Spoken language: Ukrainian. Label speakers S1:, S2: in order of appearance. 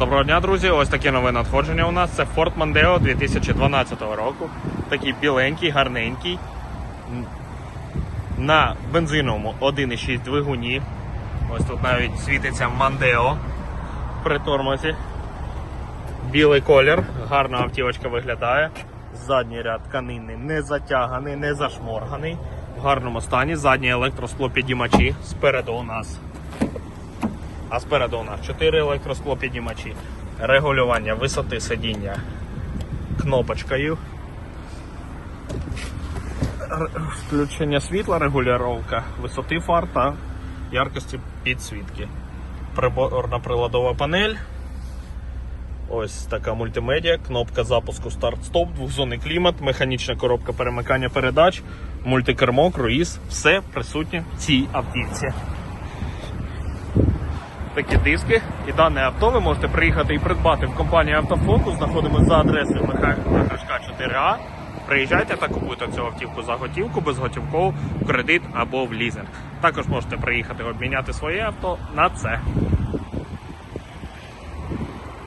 S1: Доброго дня, друзі! Ось таке нове надходження у нас. Це Ford Mondeo 2012 року. Такий біленький, гарненький. На бензиновому 1,6 двигуні. Ось тут навіть світиться Mondeo при тормозі. Білий колір, гарна автівочка виглядає. Задній ряд тканини не затяганий, не зашморганий. В гарному стані. Задні електросклопідіймачі. Спереду у нас а спереду у нас 4 електросклопіднімачі, регулювання висоти сидіння кнопочкою, включення світла, регулювання висоти фар та яркості підсвітки. Приборна приладова панель. Ось така мультимедіа, кнопка запуску старт-стоп, двохзонний клімат, механічна коробка перемикання передач, мультикермо, круїз. Все присутнє в цій автівці такі диски. І дане авто ви можете приїхати і придбати в компанії Автофокус. Знаходимося за адресою Михайла 4А. Приїжджайте та купуйте цю автівку за готівку, безготівково, в кредит або в лізинг. Також можете приїхати обміняти своє авто на це.